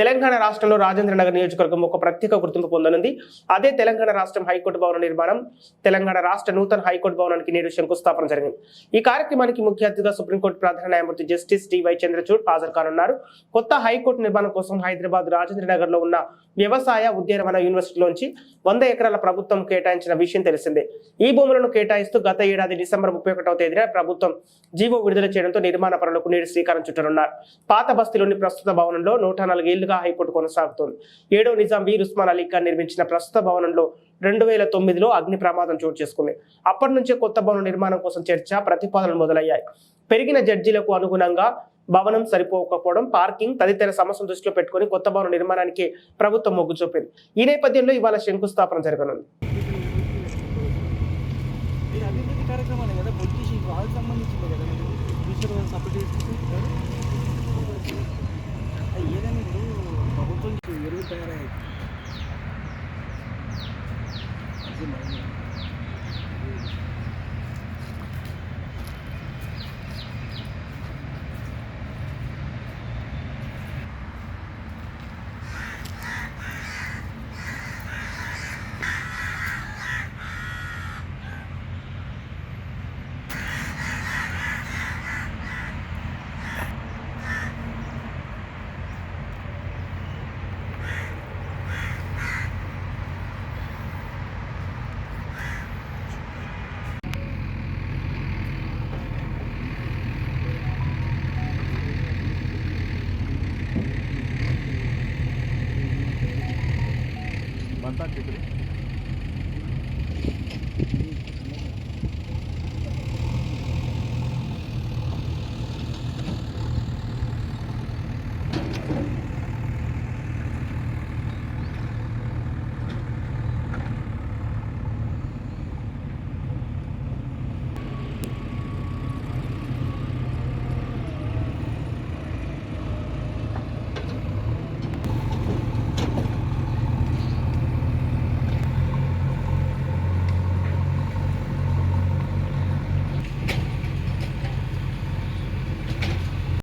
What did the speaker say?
తెలంగాణ రాష్ట్రంలో రాజేంద్ర నగర్ నియోజకవర్గం ఒక ప్రత్యేక గుర్తింపు పొందనుంది. అదే తెలంగాణ రాష్ట్రం హైకోర్టు భవన నిర్మాణం తెలంగాణ రాష్ట్ర నూతన హైకోర్టు భవనానికి నేడు శంకుస్థాపన జరిగింది. ఈ కార్యక్రమానికి ముఖ్య అతిథిగా సుప్రీంకోర్టు ప్రధాన న్యాయమూర్తి జస్టిస్ డివై చంద్రచూడ్ హాజరు కానున్నారు. కొత్త హైకోర్టు నిర్మాణం కోసం హైదరాబాద్ రాజేంద్ర నగర్లో ఉన్న వ్యవసాయ ఉద్యానవన యూనివర్సిటీలోంచి వంద ఎకరాల ప్రభుత్వం కేటాయించిన విషయం తెలిసిందే. ఈ భూములను కేటాయిస్తూ గత ఏడాది డిసెంబర్ ముప్పై ఒకటవ తేదీన ప్రభుత్వం జీవో విడుదల చేయడంతో నిర్మాణ పనులకు నేడు శ్రీకారం చుట్టనున్నారు. పాత బస్తీలోని ప్రస్తుత భవనంలో నూట ఏళ్ళుగా హైకోర్టు కొనసాగుతోంది. ఏడో నిజాం వీర్ ఉస్మాన్ అలీ ఖాన్ నిర్మించిన ప్రస్తుత భవనంలో రెండు వేల తొమ్మిదిలో అగ్ని ప్రమాదం చోటు చేసుకుంది. అప్పటి నుంచే కొత్త భవనం నిర్మాణం కోసం చర్చ ప్రతిపాదనలు మొదలయ్యాయి. పెరిగిన జడ్జీలకు అనుగుణంగా భవనం సరిపోకపోవడం పార్కింగ్ తదితర సమస్యను దృష్టిలో పెట్టుకుని కొత్త భవనం నిర్మాణానికి ప్రభుత్వం మొగ్గు చూపింది. ఈ నేపథ్యంలో ఇవాళ శంకుస్థాపన జరగనుంది. కార్యక్రమాలే కదా పొలిటీషియన్ వాళ్ళకి సంబంధించింది కదా మీరు? సపోర్ట్ అది మరి. बनता टिकरी